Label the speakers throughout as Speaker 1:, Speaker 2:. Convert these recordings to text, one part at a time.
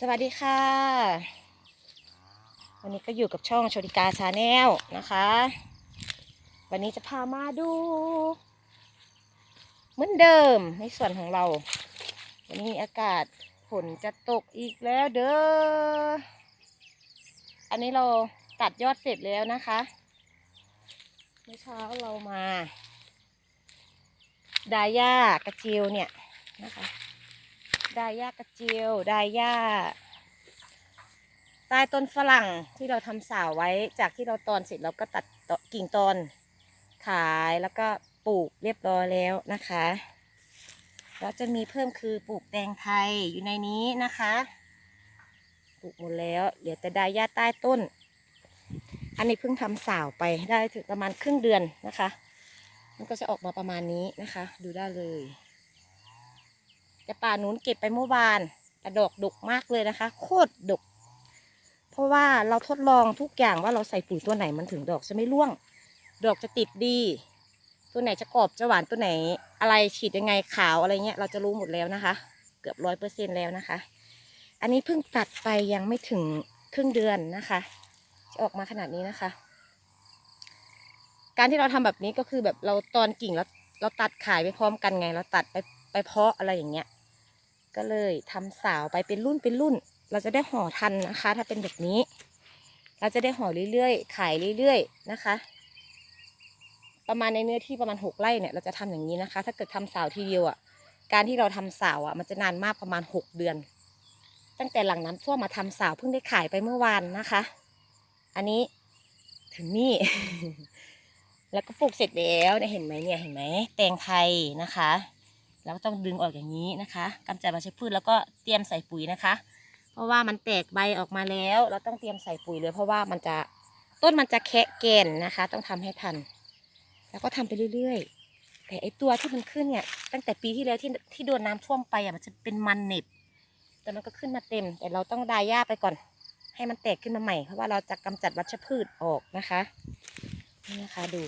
Speaker 1: สวัสดีค่ะ วันนี้ก็อยู่กับช่องโชติกาชาแนลนะคะ วันนี้จะพามาดู เหมือนเดิมในส่วนของเรา วันนี้อากาศฝนจะตกอีกแล้วเด้อ อันนี้เราตัดยอดเสร็จแล้วนะคะเมื่อเช้าเรามา ดาย่ากระเจียวเนี่ยนะคะ ดายากระเจียวดายาใต้ต้นฝรั่งที่เราทำสาวไว้จากที่เราตอนเสร็จเราก็ตัดกิ่งตอนขายแล้วก็ปลูกเรียบร้อยแล้วนะคะแล้วจะมีเพิ่มคือปลูกแตงไทยอยู่ในนี้นะคะ ปลูกหมดแล้ว เหลือแต่ดายาใต้ต้น อันนี้เพิ่งทำสาวไปได้ถึงประมาณครึ่งเดือนนะคะ มันก็จะออกมาประมาณนี้นะคะ ดูได้เลย แต่ป่านู้นเก็บไปเมื่อวานแต่ดอกดกมากเลยนะคะ โคตรดก เพราะว่าเราทดลองทุกอย่างว่าเราใส่ปุ๋ยตัวไหนมันถึงดอกจะไม่ร่วง ดอกจะติดดี ตัวไหนจะกรอบจะหวานตัวไหน อะไรฉีดยังไงขาวอะไรเงี้ยเราจะรู้หมดแล้วนะคะ เกือบร้อยเปอร์เซ็นแล้วนะคะ อันนี้เพิ่งตัดไปยังไม่ถึงครึ่งเดือนนะคะจะออกมาขนาดนี้นะคะ การที่เราทำแบบนี้ก็คือแบบเราตอนกิ่งแล้วเราตัดขายไปพร้อมกันไง เราตัดไปไปเพาะอะไรอย่างเงี้ย ก็เลยทำสาวไปเป็นรุ่นเป็นรุ่น เราจะได้ห่อทันนะคะ ถ้าเป็นแบบนี้ เราจะได้ห่อเรื่อยๆ ขายเรื่อยๆนะคะ ประมาณในเนื้อที่ประมาณหกไร่เนี่ยเราจะทำอย่างนี้นะคะ ถ้าเกิดทำสาวทีเดียวอะ การที่เราทำสาวอะมันจะนานมากประมาณหกเดือน ตั้งแต่หลังน้ำท่วมมาทำสาวเพิ่งได้ขายไปเมื่อวานนะคะ อันนี้ถึงนี่ แล้วก็ปลูกเสร็จแล้วเห็นไหมเนี่ยเห็นไหมแตงไทยนะคะ แล้วก็ต้องดึงออกอย่างนี้นะคะกำจัดวัชพืชแล้วก็เตรียมใส่ปุ๋ยนะคะ เพราะว่ามันแตกใบออกมาแล้ว เราต้องเตรียมใส่ปุ๋ยเลย เพราะว่ามันจะต้นมันจะแคะแกนนะคะ ต้องทำให้ทัน แล้วก็ทำไปเรื่อยๆ แต่ไอตัวที่มันขึ้นเนี่ย ตั้งแต่ปีที่แล้วที่ที่โดนน้ำท่วมไปอะมันจะเป็นมันเหน็บแต่มันก็ขึ้นมาเต็ม แต่เราต้องดายหญ้าไปก่อน ให้มันแตกขึ้นมาใหม่เพราะว่าเราจะกำจัดวัชพืชออกนะคะนี่นะคะดู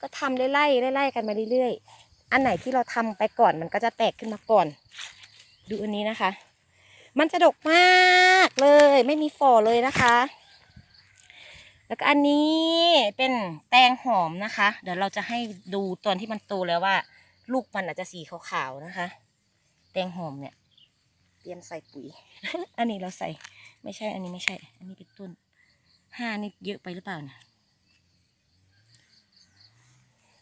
Speaker 1: ก็ทำไล่ๆไล่ๆกันมาเรื่อยๆ อันไหนที่เราทำไปก่อนมันก็จะแตกขึ้นมาก่อน ดูอันนี้นะคะ มันจะดกมากเลย ไม่มีฝ่อเลยนะคะ แล้วก็อันนี้เป็นแตงหอมนะคะ เดี๋ยวเราจะให้ดูตอนที่มันโตแล้วว่า ลูกมันอาจจะสีขาวๆนะคะ แตงหอมเนี่ยเตรียมใส่ปุ๋ย อันนี้เราใส่ไม่ใช่ อันนี้ไม่ใช่ อันนี้เป็นต้นห้านี่เยอะไปหรือเปล่านะ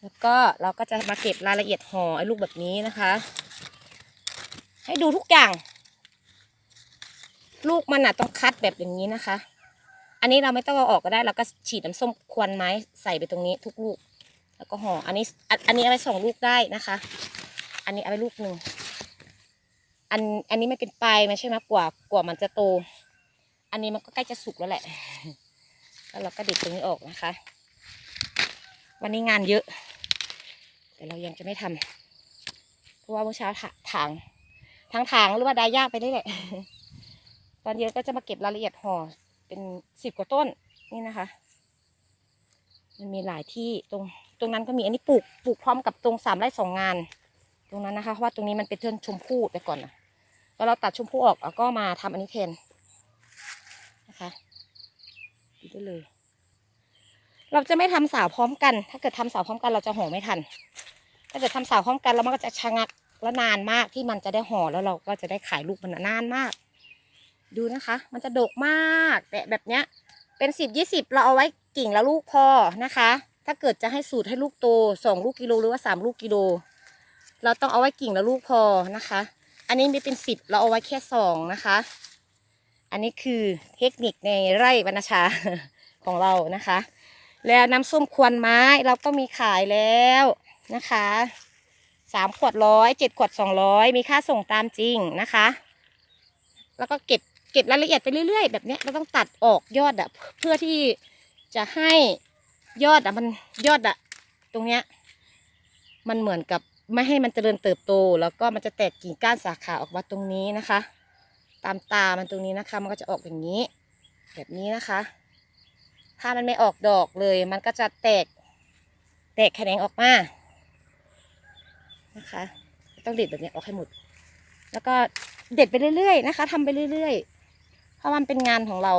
Speaker 1: แล้วก็เราก็จะมาเก็บรายละเอียดห่อไอ้ลูกแบบนี้นะคะ ให้ดูทุกอย่าง ลูกมันอะต้องคัดแบบอย่างนี้นะคะ อันนี้เราไม่ต้องเอาออกก็ได้เราก็ฉีดน้ำส้มควันไม้ใส่ไปตรงนี้ทุกลูก แล้วก็ห่ออันนี้อันนี้เอาไปสองลูกได้นะคะ อันนี้เอาไปลูกหนึ่งอันอันนี้ไม่เป็นปลายไม่ใช่ไหมกว่ากว่ามันจะโต อันนี้มันก็ใกล้จะสุกแล้วแหละ แล้วเราก็เด็ดตรงนี้ออกนะคะ วันนี้งานเยอะ แต่เรายังจะไม่ทำเพราะว่าเมื่อเช้าถางทางถางหรือว่าดายากไปได้แหละ ตอนเย็นก็จะมาเก็บรายละเอียดห่อเป็นสิบกว่าต้นนี่นะคะ มันมีหลายที่ตรงตรงนั้นก็มีอันนี้ปลูกปลูกพร้อมกับตรงสามไร่สองงาน ตรงนั้นนะคะเพราะว่าตรงนี้มันเป็นต้นชมพู่ไปก่อนนะแล้วเราตัดชมพู่ออกแล้วก็มาทำอันนี้แทนนะคะดูได้เลย เราจะไม่ทำสาวพร้อมกัน ถ้าเกิดทำสาวพร้อมกันเราจะห่อไม่ทัน ถ้าเกิดทำสาวพร้อมกันแล้วมันก็จะชะงักและนานมากที่มันจะได้ห่อแล้วเราก็จะได้ขายลูกมันนานมาก ดูนะคะ มันจะดกมากแต่แบบเนี้ย เป็นสิบยี่สิบเราเอาไว้กิ่งละลูกพอนะคะ ถ้าเกิดจะให้สูตรให้ลูกโตสองลูกกิโลหรือว่าสามลูกกิโลเราต้องเอาไว้กิ่งละลูกพอนะคะ อันนี้มีเป็นสิบเราเอาไว้แค่สองนะคะ อันนี้คือเทคนิคในไร่วรรณชาของเรานะคะ แล้วน้ำส้มควนไม้เราก็มีขายแล้วนะคะสามขวดร้อยเจ็ดขวดสองร้อยมีค่าส่งตามจริงนะคะ แล้วก็เก็บเก็บรายละเอียดไปเรื่อยๆ แบบนี้เราต้องตัดออกยอดอะเพื่อที่จะให้ยอดอะมันยอดอะตรงเนี้ยมันเหมือนกับไม่ให้มันเจริญเติบโต แล้วก็มันจะแตกกิ่งก้านสาขาออกมาตรงนี้นะคะ ตามตามันตรงนี้นะคะ มันก็จะออกอย่างนี้ แบบนี้นะคะ ถ้ามันไม่ออกดอกเลย มันก็จะแตก แตกแขนงออกมานะคะ ต้องเด็ดแบบนี้ออกให้หมด แล้วก็เด็ดไปเรื่อยๆนะคะทำไปเรื่อยๆ เพราะมันเป็นงานของเรา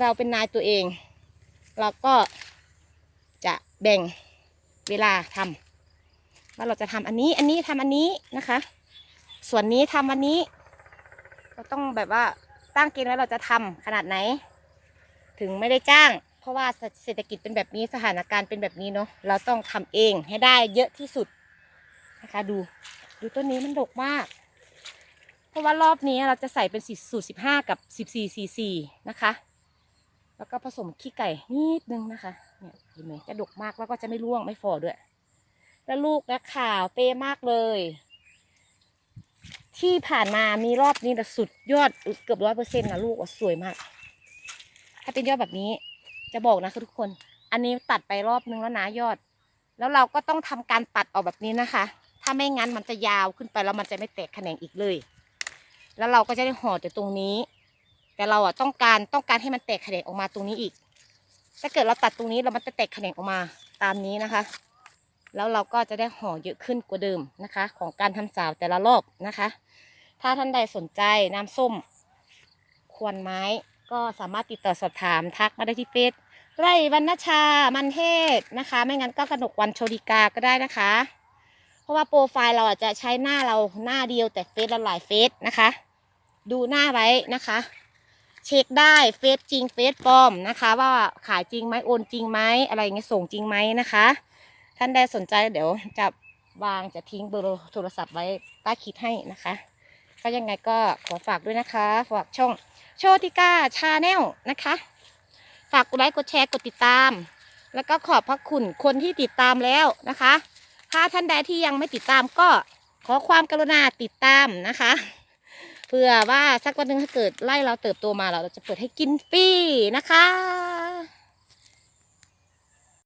Speaker 1: เราเป็นนายตัวเอง เราก็จะแบ่งเวลาทำว่าเราจะทำอันนี้ อันนี้ทำอันนี้นะคะ ส่วนนี้ทำอันนี้ เราต้องแบบว่าตั้งเกณฑ์ไว้เราจะทำขนาดไหน ถึงไม่ได้จ้าง เพราะว่าเศรษฐกิจเป็นแบบนี้สถานการณ์เป็นแบบนี้เนาะเราต้องทำเองให้ได้เยอะที่สุดนะคะ ดู ดูต้นนี้มันดกมาก เพราะว่ารอบนี้เราจะใส่เป็นสูตรสิบห้ากับสิบสี่สี่สี่นะคะ แล้วก็ผสมขี้ไก่นิดนึงนะคะเนี่ยเห็นไหมจะดกมากแล้วก็จะไม่ร่วงไม่ฟอด้วย แล้วลูกนะขาวเป๊ะมากเลยที่ผ่านมามีรอบนี้แต่สุดยอดเกือบร้อยเปอร์เซ็นต์นะลูกว่าสวยมาก ถ้าเป็นยอดแบบนี้ จะบอกนะคะทุกคน อันนี้ตัดไปรอบนึงแล้วนะยอด แล้วเราก็ต้องทำการตัดออกแบบนี้นะคะ ถ้าไม่งั้นมันจะยาวขึ้นไปแล้วมันจะไม่แตกแขนงอีกเลย แล้วเราก็จะได้ห่อแต่ตรงนี้ แต่เราอะต้องการต้องการให้มันแตกแขนงออกมาตรงนี้อีก ถ้าเกิดเราตัดตรงนี้แล้วมันจะแตกแขนงออกมาตามนี้นะคะ แล้วเราก็จะได้ห่อเยอะขึ้นกว่าเดิมนะคะ ของการทำสาวแต่ละรอบนะคะ ถ้าท่านใดสนใจน้ำส้ม ควรไม้ ก็สามารถติดต่อสอบถามทักมาได้ที่เฟซไร่วรรณชามันเทศนะคะ ไม่งั้นก็กระหนกวันโชติกาก็ได้นะคะ เพราะว่าโปรไฟล์เราอาจจะใช้หน้าเราหน้าเดียวแต่เฟซเราหลายเฟซนะคะ ดูหน้าไว้นะคะ เช็คได้เฟซจริงเฟซปลอมนะคะ ว่าขายจริงไหมโอนจริงไหมอะไรอย่างเงี้ยส่งจริงไหมนะคะ ท่านใดสนใจเดี๋ยวจะวางจะทิ้งเบอร์โทรศัพท์ไว้ใต้คลิปให้นะคะ ก็ยังไงก็ขอฝากด้วยนะคะ ฝากช่อง โชติก้าชาแนลนะคะ ฝากกดไลค์กดแชร์กดติดตาม แล้วก็ขอบพระคุณคนที่ติดตามแล้วนะคะ ถ้าท่านใดที่ยังไม่ติดตามก็ขอความกรุณาติดตามนะคะเผื่อว่าสักวันหนึ่งถ้าเกิดไล่เราเติบโตมาเราจะเปิดให้กินฟรีนะคะ